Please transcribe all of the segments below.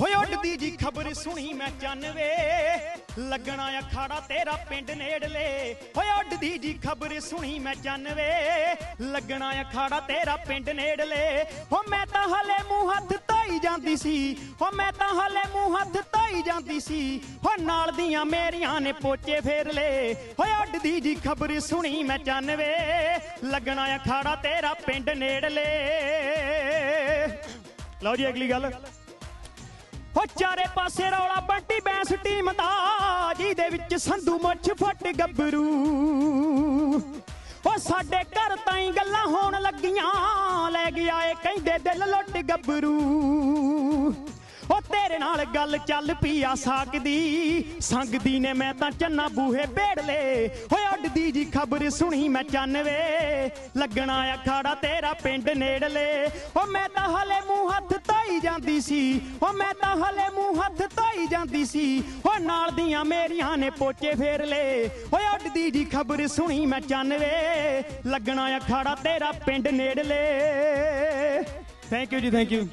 ਹੋਏ ਉੱਡਦੀ ਜੀ ਖਬਰ ਸੁਣੀ ਮੈਂ ਚੰਨਵੇ। ਲੱਗਣਾ ਅਖਾੜਾ ਤੇਰਾ ਪਿੰਡ ਨੇੜਲੇ। ਹੋਏ ਉੱਡਦੀ ਜੀ ਖਬਰ ਸੁਣੀ ਮੈਂ ਚੰਨਵੇ। ਲੱਗਣਾ ਅਖਾੜਾ ਤੇਰਾ ਪਿੰਡ ਨੇੜਲੇ। ਹੋ ਮੈਂ ਤਾਂ ਹਲੇ ਮੂੰਹ ਹੱਥ ਧਾਈ ਜਾਂਦੀ ਸੀ। ਹੋ ਮੈਂ ਤਾਂ ਹਲੇ ਮੂੰਹ ਹੱਥ ਧਾਈ ਜਾਂਦੀ ਸੀ। ਹੋ ਨਾਲ ਦੀਆਂ ਮੇਰੀਆਂ ਨੇ ਪੋਚੇ ਫੇਰ ਲਏ ਹੋਏ ਉੱਡਦੀ ਜੀ ਖਬਰ ਸੁਣੀ ਮੈਂ ਚੰਨਵੇ। ਲੱਗਣਾ ਅਖਾੜਾ ਤੇਰਾ ਪਿੰਡ ਨੇੜਲੇ। ਲਓ ਜੀ ਅਗਲੀ ਗੱਲ। ਹੋ ਚਾਰੇ ਪਾਸੇ ਰੌਲਾ ਬੰਟੀ ਬੈਂਸ ਟੀਮ ਦਾ, ਜਿਹਦੇ ਵਿੱਚ ਸੰਧੂ ਮੁੱਛ ਫੱਟ ਗੱਭਰੂ। ਉਹ ਸਾਡੇ ਘਰ ਤਾਈਂ ਗੱਲਾਂ ਹੋਣ ਲੱਗੀਆਂ, ਲੈ ਗਿਆ ਏ ਕਹਿੰਦੇ ਦਿਲ ਲੁੱਟ ਗੱਭਰੂ। ਉਹ ਤੇਰੇ ਨਾਲ ਗੱਲ ਚੱਲ ਪਈ ਆ ਸਕਦੀ ਸੰਗਦੀ ਨੇ ਮੈਂ ਤਾਂ ਚੰਨਾ ਬੂਹੇ ਭੇੜ ਲੇ ਹੋਏ ਅੱਡਦੀ ਜੀ ਖਬਰ ਸੁਣੀ ਮੈਂ ਚੰਨਵੇ। ਲੱਗਣਾ ਅਖਾੜਾ ਤੇਰਾ ਪਿੰਡ ਨੇੜਲੇ। ਉਹ ਮੈਂ ਤਾਂ ਹਲੇ ਮੂੰਹ ਹੱਥ ਧਾਈ ਜਾਂਦੀ ਸੀ। ਉਹ ਮੈਂ ਤਾਂ ਹਲੇ ਮੂੰਹ ਹੱਥ ਧਾਈ ਜਾਂਦੀ ਸੀ। ਉਹ ਨਾਲ ਦੀਆਂ ਮੇਰੀਆਂ ਨੇ ਪੋਚੇ ਫੇਰ ਲੇ ਓਏ ਅੱਡਦੀ ਜੀ ਖਬਰ ਸੁਣੀ ਮੈਂ ਚੰਨਵੇ। ਲੱਗਣਾ ਅਖਾੜਾ ਤੇਰਾ ਪਿੰਡ ਨੇੜਲੇ। Thank you ji thank you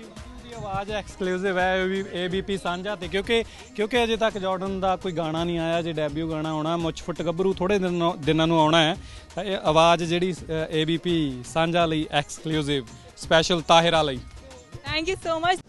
ਦੀ ਆਵਾਜ਼ ਐਕਸਕਲੂਸਿਵ ਹੈ ABP ਸਾਂਝਾ ਤੇ ਕਿਉਂਕਿ ਕਿਉਂਕਿ ਅਜੇ ਤੱਕ ਜਾਰਡਨ ਦਾ ਕੋਈ ਗਾਣਾ ਨਹੀਂ ਆਇਆ ਜੇ ਡੈਬਿਊ ਗਾਣਾ ਆਉਣਾ, ਮੁੱਛ ਫੁੱਟ ਗੱਭਰੂ ਥੋੜੇ ਦਿਨਾਂ ਨੂੰ ਆਉਣਾ ਹੈ। ਤਾਂ ਇਹ ਆਵਾਜ਼ ਜਿਹੜੀ ABP ਸਾਂਝਾ ਲਈ ਐਕਸਕਲੂਸਿਵ ਸਪੈਸ਼ਲ ਤਾਹਿਰਾ ਲਈ। Thank you so much